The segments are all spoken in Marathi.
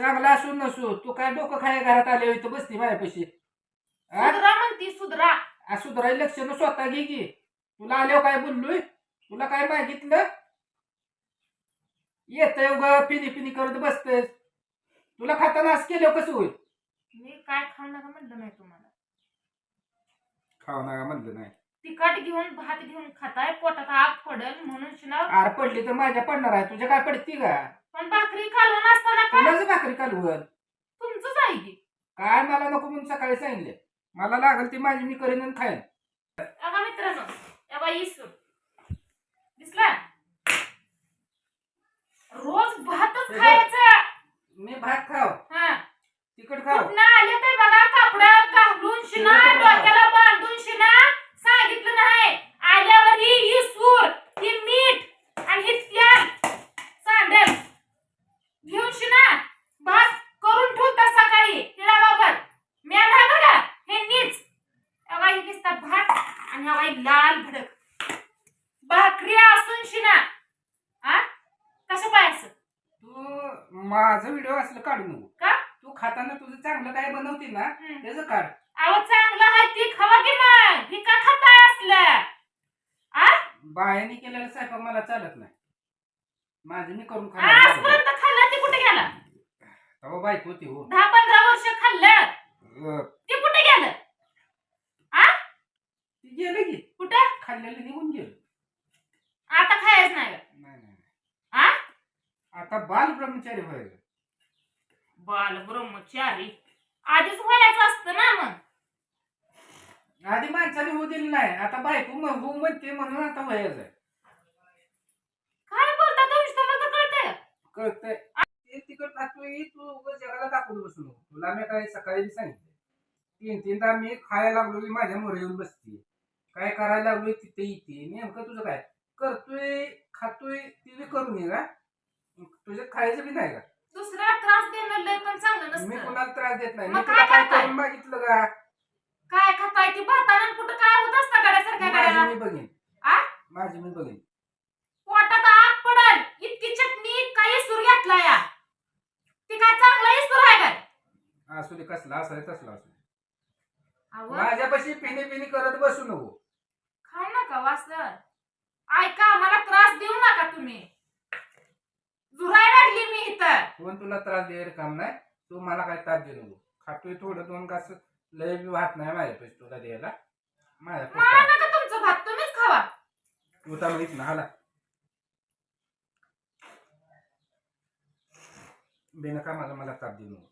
चांगला असू नसू तू काय डोकं खाय घरात आले इथं बसती माझ्यापाशी? सुधरा म्हणती सुधरा. आ, सुधारायला लक्षण स्वतः घे की. तुला आल्यावर काय बोललोय? तुला काय मागितलं? येतंय उगा पिनी पिनी करत बसतेस तुला खाताना असं केल्यावर कसं होईल? मी काय खाऊ नका म्हणलं नाही तुम्हाला. नका म्हणलं नाही. तिखट घेऊन भात घेऊन खाताय पोटात आग पडल म्हणून शिना आर पडली तर माझ्या पडणार आहे. तुझ्या काय पडती का? पण भाकरी खालून असताना काय? कोणाचं भाकरी कालवल तुमचंच आहे की. काय मला नको म्हणून सकाळी सांगितले. मला लागल ती माझी मी करीन आणि खाईन. अगा मित्रांनो या बाई इसू. दिसला रोज भातच बघ. खायचं. मी भात खाव. हा. तिखट खाव. कुठनं आले ते बघा कापड घालून शिना शिना तुम्हाला. डोक्याला बांधून शिना सांगितलं नाही आल्यावर ही ही सूर ही मीठ आणि ही तेल सांडेल घेऊन शिना भात करून ठेवता सकाळी तिळाबाबर मी नाही बघा हे नीच अगा ही दिसतात भात आणि हवा ही लाल भडक. भाकरी असून शिना. हा? कसं पाहायचं? तू माझं व्हिडिओ असलं काढू नको. का? तू खाताना तुझं चांगलं काय बनवते ना हम्म. त्याचं काढ. अहो चांगलं आहे ती खावा की मग ही का खाताय असलं आ? बायाने केलेला स्वयंपाक मला चालत नाही. माझं मी करून खाणार आजपर्यंत खाल्लं ती कुठे गेला? तेव्हा बायको होती हो. दहा पंधरा वर्ष खाल्लं. अं, ते आ ती गेलं की कुठं? खाल्लेलं निघून गेलं. आता खायच नाही? नाही नाही नाही. आ? आता बाल ब्रह्मचारी व्हायचं. बाल ब्रह्मचारी आधीच व्हायचं असतं ना मग. आधी माणसाने होऊ दिलं नाही. आता बायको मग हो म्हणते म्हणून आता व्हायचं आहे काय बोलता तुम्ही? तुम्हाला तर कळतंय? कळतंय. ते तिकड खातोय तू उगाच जगाला दाखवून बसू नको. तुला मी काय सकाळी बी सांगितलं तीन तीनदा मी खायला लागलो की माझ्या मोर येऊन बसते काय करायला लागलोय तिथे येते नेमकं तुझं काय? करतोय खातोय ती बी करून ये का? तुझ्या खायचं बी नाही का? दुसऱ्याला त्रास देणं लय पण चांगलं मी नसतं. कुणाला त्रास देत नाही. मी तुला काय काय करताय? करून मागितलं का? काय खाताय? ती भातानं कुठं काय होत असतं गड्यासारख्या गड्याला माझी मी बघेन. आ? माझी मी बघेन. पोटात आग पडल. इतकी चटणी काही सूर घेतला या? ती काय चांगला इसूर आहे काय? असू दे कसला असाय तसला असू दे. माझ्यापाशी पिणी पिणी करत बसू नको. खाऊ नका वासर. ऐका मला त्रास देऊ नका तुम्ही. झुराय लागली मी इथं. कोण तुला त्रास द्यायला काम नाही? तू मला काय त्रास देऊ नको. खातोय थोडं दोन घास. लय बी वाहत नाही माझ्यापाशी तुला द्यायला. माझ्या मला पोटात. नका तुमचं भात तुम्हीच खावा. तू तर माहीत ना हाला बेनकामाला मला ताप देऊ नको.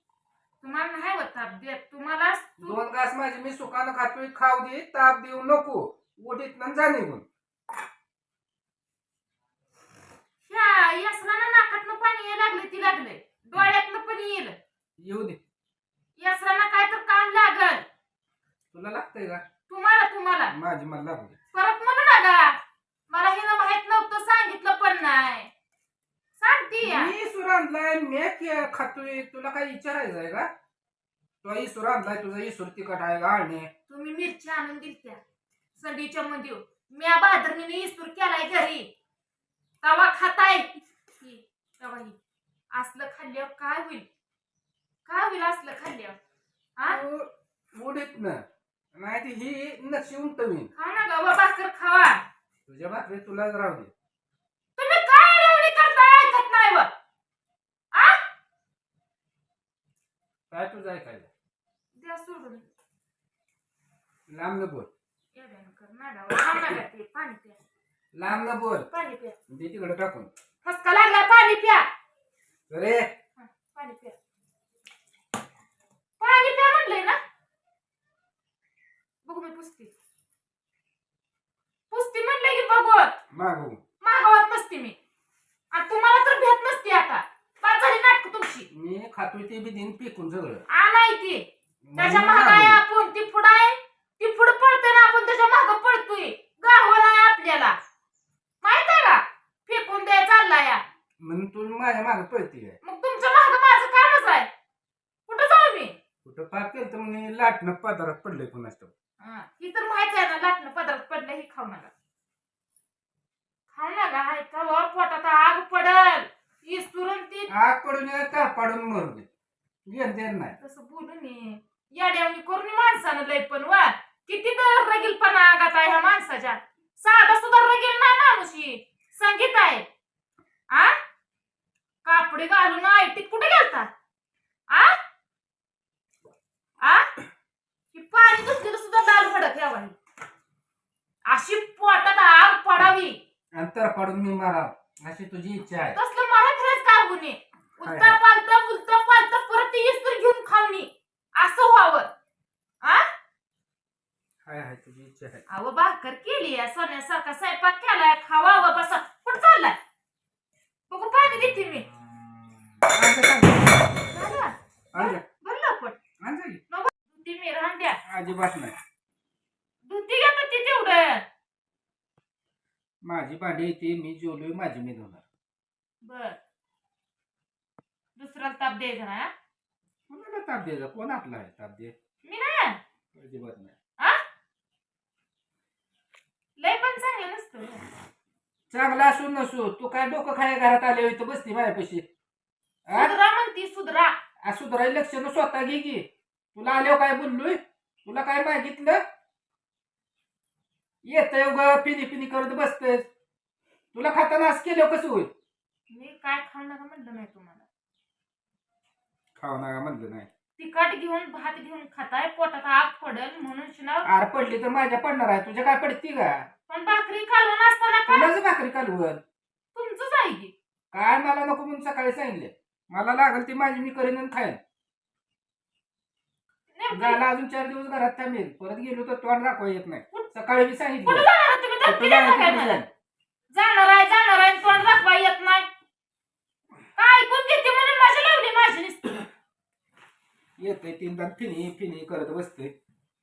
तुम्हाला नाही होत ताप देत. तुम्हाला दोन घास माझे मी सुखानं खातोय खाऊ दे ताप देऊ नको. ओढीत न जा निघून. ह्या यसरानं नाकातनं पाणी यायला लागले ती लागले डोळ्यातनं पण येईल. येऊ दे. यसरानं काय तर काम लागल. तुला लागतंय का? तुम्हाला तुम्हाला. माझी मला लागू दे. परत म्हणू नका. मला हे माहीत नव्हतं सांगितलं पण नाही. या. मी सुर आणलाय मी खातोय तुला काय विचारायचं आहे का? तो इसुर आणलाय तुझा इसुर तिकट आहे का आणि? तुम्ही मिरची आणून दिलत्या. संडीच्या मध्ये म्या बादरणीने इस्तूर केलाय घरी. तवा खाताय. ही, तवा ही. असलं खाल्ल्यावर काय होईल? काय होईल असलं खाल्ल्यावर? हा उडीत न. नाही ती ही नक्षी उमटवीन खा ना गवा भाकर खावा. तुझ्या भाकरी तुलाच राहू दे तुम्ही काय एवढी करताय ऐकत नाही व आ काय तुझं ऐकायला? द्या सोडून. लांब न बोल येड्यानं कर मॅडम ते पाणी प्या. लांब न बोल. पाणी प्या. दे तिकडे टाकून. फसका लागला पाणी प्या. अरे. हा, पाणी प्या. पाणी प्या म्हणलंय ना. बघू मी पुसते. पुसते म्हणलंय की बघू मागू मागवत नसते मी आणि तुम्हाला तर भेट नसते आता पाच झाली नाटक तुमची मी खातोय ते बी दिन पिकून सगळं. आलाय ती त्याच्या म्हणून महाग आहे मागू. आपण ती पुढं आहे. ती पुढं पडते ना आपण त्याच्या माग पडतोय गावं आहे आपल्याला. माहीत आहे का? फेकून द्याय चालला या म्हणून तू माझ्या मागे पळती काय? मग तुमच्या माग माझं कामच आहे. कुठं जाऊ मी? कुठं पाक केलं तर म्हणे लाटणं पदारात पडलंय कुणाच. ठाऊक. हा, ही तर माहीत आहे ना लाटणं पदार्थ पडलं ही खाऊ नका खाऊ नका हाय का वर पोटात आग पडून ये, का पाडून मरू दे घेण देण नाही. तसं बोलू नये. याड्यावणी करून माणसानं लय पण वा. किती तर रगीलपणा आगात आहे ह्या माणसाच्या. साधा सुद्धा रगील नाही माणूस ही. संगीत आहे. आ? कापडे घालून आयटीत कुठे गेलता? आ? आ? ही पाणी धुतलेलं सुद्धा लाल भडक यावं अशी पोटात आग पडावी. अंतर पडून मी मारा अशी तुझी इच्छा आहे. तसलं मला खरंच काय गुन्हे उलटा पालता उलटा पालता परत ते इस्तर घेऊन खावणी असं व्हावं आ हाय हाय तुझी इच्छा आहे अहो केली आहे सोन्यासारखा स्वयंपाक केलाय खावावं बसा. कुठं चाललाय? बघू पाणी देते मी. झालं? बरं लवकर. मी राहून द्या अजिबात नाही. धुती घेता ती तेवढं? माझी भांडी येते मी जेवलोय माझी मी धुणार. बर. दुसऱ्याला ताप द्यायचा ना हा? कोणाला ताप द्यायचा? कोण आपला आहे ताप दे मी ना अजिबात नाही. लय पण चांगलं नसतं. चांगला असू नसू तू काय डोकं खाय घरात आले इथं बसती माझ्यापाशी आ? सुधरा म्हणती सुधरा. आ, लक्ष न स्वतः घे की. तुला आल्यावर काय बोललोय? तुला काय मागितलं? येत ग पिनी पिनी करत बसतय. तुला खाताना असं केलं कसं होईल? मी काय खाऊ नका म्हटलं नाही तुम्हाला. खाऊ नका म्हणलं नाही. तिखट घेऊन भात घेऊन खाताय पोटात आग पडल म्हणून शिनाव आर पडली तर माझ्या पडणार आहे. तुझ्या काय पडती का? पण भाकरी कालवण असताना काय भाकरी कालवण तुमचंच आहे की. काय मला नको म्हणून सकाळी सांगितले. मला लागल ती माझी मी करीन आणि खाईन. नेमकं झाला अजून चार दिवस घरात थांबेल. परत गेलो तर तोंड दाखवा येत नाही. सकाळी मी कुठं सांगितलं जाणार तुम्ही? धमकी कुठं देता जायचं काय कुठं मला? जायचं? जाणार आहे जाणार आहे तोंड दाखवा येत नाही. काय ऐकून घेते म्हणून माझी लावली माझी नुसती? येतंय तीनदा फिनी फिनी करत बसतोय.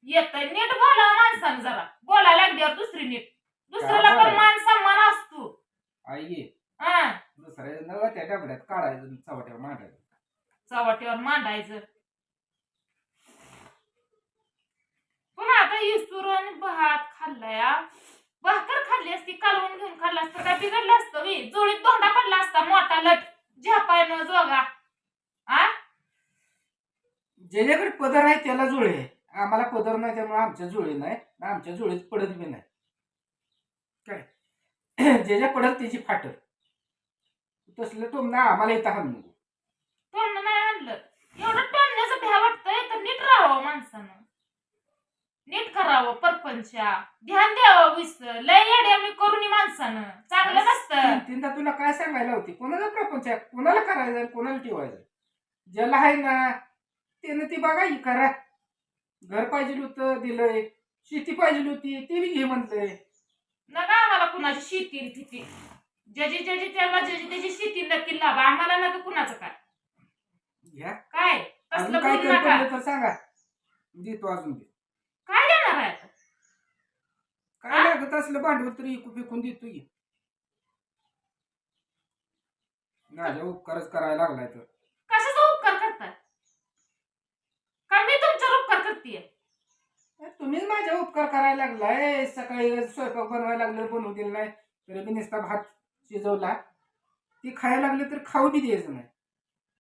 येत नीट बोला माणसानं जरा. बोलायला लागल्यावर दुसरी नीट. दुसऱ्याला पण? मान सन्मान असतो. आई हा. दुसऱ्या नव्या त्या डबड्यात काढायचं चवट्यावर मांडायचं. चव्हाट्यावर मांडायचं. पुन्हा आता इस्तूर आणि भात खाल्लाय. भाकर खाल्ली असती कालवून घेऊन खाल्ला असतं काय बिघडलं असतं मी जोडीत धोंडा पडला असता मोठा लट. झेपायनं जोगा. आ ज्याच्याकडे पदर आहे त्याला जुळे आहे. आम्हाला पदर नाही त्यामुळे आमच्या जुळे नाही आमच्या जुळीत पडत बी नाही काय? ज्याच्या पडत त्याची फाटल. तसलं ना आम्हाला इथं हाण नको. तोंड नाही आणलं एवढं भ्या वाटतंय तर नीट राहावं माणसानं. नीट करावं परपंचा. ध्यान द्यावं विस. लय येड्यावणी करून माणसानं. चांगलं नसतं. तीन- तीनदा तुला काय सांगायला होती? कोणाचा प्रपंच कोणाला करायचं कोणाला ठेवायचं ज्याला आहे ना त्यानं ती बघा ही करा. घर पाहिजे होतं दिलंय शेती पाहिजे होती ती बी घे म्हणलंय. नका आम्हाला कुणाची शेती फिती ज्याची ज्याची त्याला ज्याची त्याची शेती नक्की लाभ आम्हाला नका कुणाचं काय. घ्या काय? अजून तसलं काय बोलू कमी नका. पडलं तर सांगा. देतो अजून दे. काय देणार आहे आता? काय लागत असलं भांडवल तरी इकू फेकून देतो की माझ्या उपकारच करायला लागलाय तर कशाचा उपकार करताय का मी तुमच्यावर उपकार करते तुम्हीच माझ्या उपकार करायला लागलाय. सकाळी स्वयंपाक बनवायला लागलं बनवू दिलं नाही. तरी मी नुसता भात शिजवला. ती खायला लागली तर खाऊ बी द्यायचं नाही.